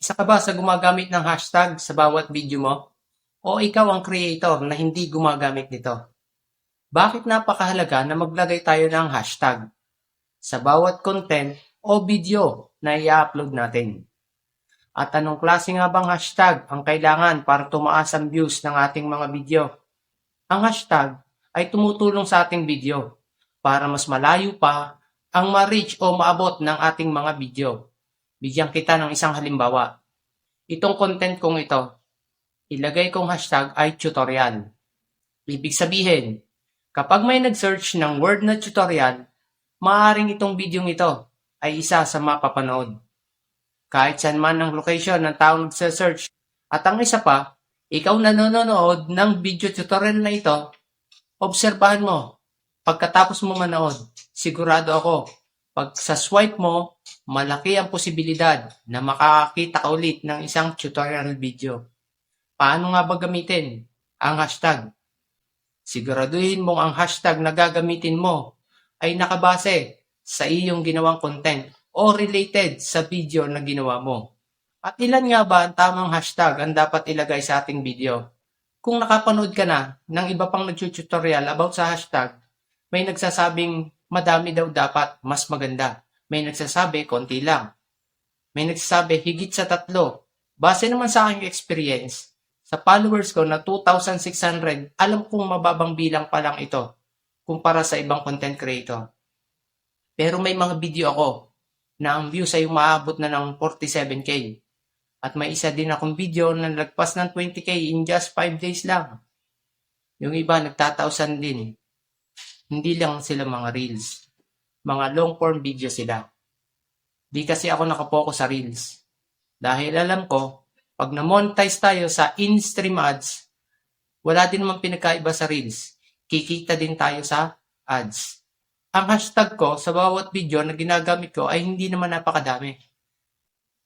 Isa ka ba sa gumagamit ng hashtag sa bawat video mo? O ikaw ang creator na hindi gumagamit nito? Bakit napakahalaga na maglagay tayo ng hashtag sa bawat content o video na i-upload natin? At anong klase nga bang hashtag ang kailangan para tumaas ang views ng ating mga video? Ang hashtag ay tumutulong sa ating video para mas malayo pa ang ma-reach o maabot ng ating mga video. Bigyan kita ng isang halimbawa. Itong content kong ito, ilagay kong hashtag ay tutorial. Ibig sabihin, kapag may nag-search ng word na tutorial, maaaring itong video ito ay isa sa mapapanood. Kahit saan man ang location ng taong nagsa-search. At ang isa pa, ikaw na nanonood ng video tutorial na ito, obserbahan mo. Pagkatapos mo manood, sigurado ako, pag sa swipe mo, malaki ang posibilidad na makakakita ka ulit ng isang tutorial video. Paano nga ba gamitin ang hashtag? Siguraduhin mong ang hashtag na gagamitin mo ay nakabase sa iyong ginawang content o related sa video na ginawa mo. At ilan nga ba ang tamang hashtag ang dapat ilagay sa ating video? Kung nakapanood ka na ng iba pang nag-tutorial about sa hashtag, may nagsasabing madami daw dapat mas maganda. May nagsasabi konti lang. May nagsasabi higit sa tatlo. Base naman sa aking experience, sa followers ko na 2,600, alam kong mababang bilang pa lang ito kumpara sa ibang content creator. Pero may mga video ako na ang views ay umaabot na ng 47k. At may isa din akong video na nagpas ng 20k in just 5 days lang. Yung iba nagtatausan din. Hindi lang sila mga reels. Mga long form video sila. Di kasi ako nakapokus sa reels. Dahil alam ko, pag na-monetize tayo sa in-stream ads, wala din naman pinagkaiba sa reels. Kikita din tayo sa ads. Ang hashtag ko sa bawat video na ginagamit ko ay hindi naman napakadami.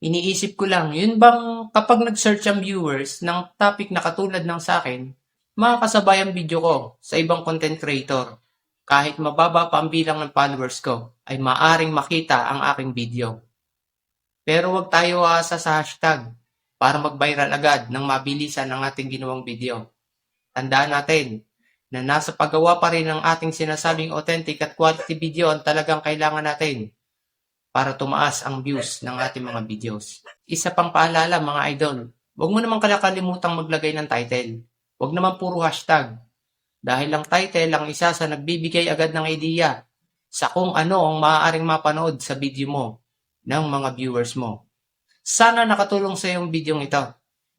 Iniisip ko lang, yun bang kapag nag-search ang viewers ng topic na katulad ng sa akin, makakasabay ang video ko sa ibang content creator. Kahit mababa pa ang bilang ng followers ko, ay maaring makita ang aking video. Pero wag tayo aasa sa hashtag para mag-viral agad ng mabilisan ang ating ginawang video. Tandaan natin na nasa paggawa pa rin ng ating sinasabing authentic at quality video ang talagang kailangan natin para tumaas ang views ng ating mga videos. Isa pang paalala mga idol, huwag mo naman kalakalimutang maglagay ng title. Huwag naman puro hashtag. Dahil ang title ang isa sa nagbibigay agad ng idea sa kung ano ang maaaring mapanood sa video mo ng mga viewers mo. Sana nakatulong sa iyong video ito.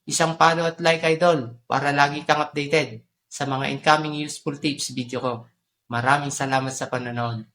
Isang follow at like idol para lagi kang updated sa mga incoming useful tips video ko. Maraming salamat sa panonood.